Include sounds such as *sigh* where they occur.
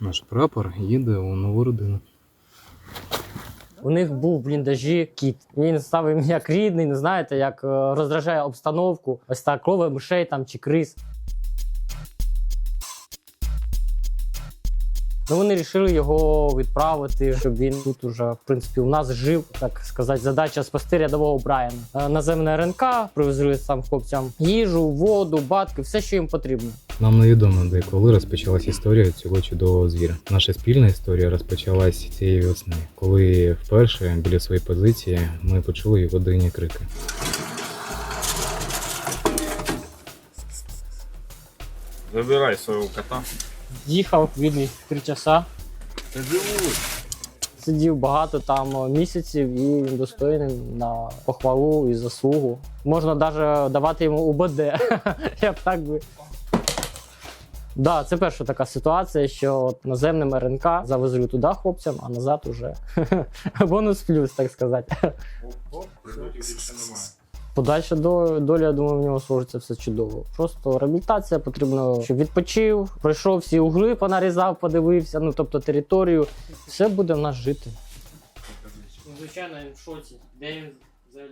Наш прапор їде у нову родину. У них був в бліндажі кіт. Він став як рідний, не знаєте, як е, роздражає обстановку. Ось так крове мишей там чи криз. Ну, вони вирішили його відправити, щоб він тут уже, в принципі, у нас жив, так сказати, задача спасти рядового Брайана. Е, Наземне РНК привезли сам хлопцям їжу, воду, батки, все, що їм потрібно. Нам невідомо, де коли розпочалась історія цього чудового звіра. Наша спільна історія розпочалась цієї весни, коли вперше біля своєї позиції ми почули його дивні крики. Забирай свого кота. Їхав він три часа. Сидів багато там е, місяців і він достойний на похвалу і заслугу. Можна навіть давати йому УБД. *laughs* Я б так би. Да, це перша така ситуація, що от наземним РНК завезли туди хлопцям, а назад уже *laughs* бонус плюс, так сказати. Подальша до- доля, я думаю, в нього сложиться все чудово. Просто реабілітація потрібно, щоб відпочив, пройшов всі угли, понарізав, подивився, ну тобто територію. Все буде в нас жити. Звичайно, він в шоці. Де він взагалі